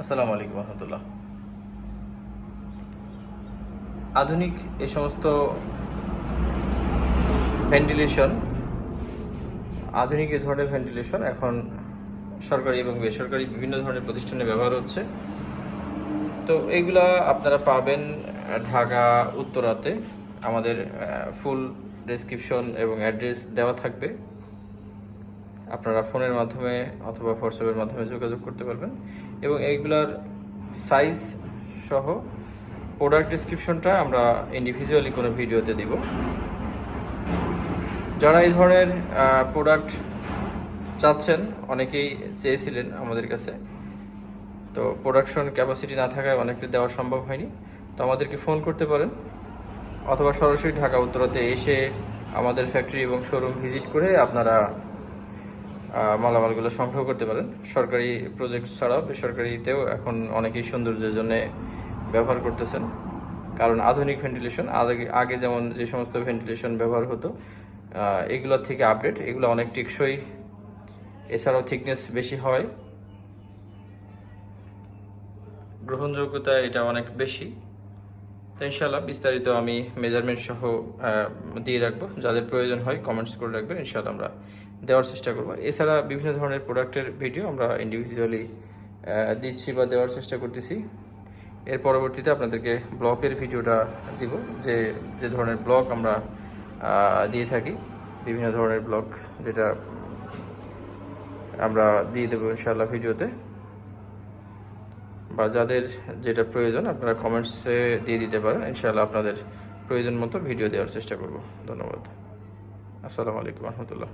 আসসালামু আলাইকুম রহমতুল্লাহ। আধুনিক এ সমস্ত ভেন্টিলেশন, আধুনিক এ ধরনের ভেন্টিলেশন এখন সরকারি এবং বেসরকারি বিভিন্ন ধরনের প্রতিষ্ঠানে ব্যবহার হচ্ছে। তো এইগুলা আপনারা পাবেন ঢাকা, উত্তরাতে। আমাদের ফুল ডেসক্রিপশন এবং অ্যাড্রেস দেওয়া থাকবে। আপনারা ফোনের মাধ্যমে অথবা হোয়াটসঅ্যাপের মাধ্যমে যোগাযোগ করতে পারবেন। এবং এইগুলার সাইজ সহ প্রোডাক্ট ডিসক্রিপশনটা আমরা ইন্ডিভিজুয়ালি কোনো ভিডিওতে দিব। যারা এই ধরনের প্রোডাক্ট চাচ্ছেন, অনেকেই চেয়েছিলেন আমাদের কাছে। তো প্রোডাকশন ক্যাপাসিটি না থাকায় অনেকটা দেওয়া সম্ভব হয়নি। তো আমাদেরকে ফোন করতে পারেন। অথবা সরাসরি ঢাকা, উত্তরাতে এসে আমাদের ফ্যাক্টরি এবং শোরুম ভিজিট করে আপনারা মালামালগুলো সংগ্রহ করতে পারেন। সরকারি প্রজেক্ট ছাড়াও বেসরকারিতেও এখন অনেকেই সৌন্দর্যের জন্য ব্যবহার করতেছেন। কারণ আধুনিক ভেন্টিলেশন আগে যেমন যে সমস্ত ভেন্টিলেশন ব্যবহার হতো এগুলোর থেকে আপডেট এগুলো অনেক টেকসই। এছাড়াও থিকনেস বেশি হয়। গ্রহণযোগ্যতা এটা অনেক বেশি। তো ইনশাল্লাহ বিস্তারিত আমি মেজারমেন্ট সহ দিয়ে রাখব। যাদের প্রয়োজন হয় কমেন্টস করে রাখবেন ইনশাল্লাহ আমরা দেওয়ার চেষ্টা করব। এছাড়া বিভিন্ন ধরনের প্রোডাক্টের ভিডিও আমরা ইন্ডিভিজুয়ালি দিচ্ছি বা দেওয়ার চেষ্টা করতেছি। এর পরবর্তীতে আপনাদেরকে ব্লকের ভিডিওটা দিব, যে যে ধরনের ব্লগ আমরা দিয়ে থাকি। বিভিন্ন ধরনের ব্লগ যেটা আমরা দিয়ে দেবো ইনশাল্লাহ ভিডিওতে বা যাদের যেটা প্রয়োজন, আপনারা কমেন্টসে দিয়ে দিতে পারেন। ইনশাআল্লাহ আপনাদের প্রয়োজন মতো ভিডিও দেওয়ার চেষ্টা করব। ধন্যবাদ। আসসালামু আলাইকুম রহমতুল্লাহ।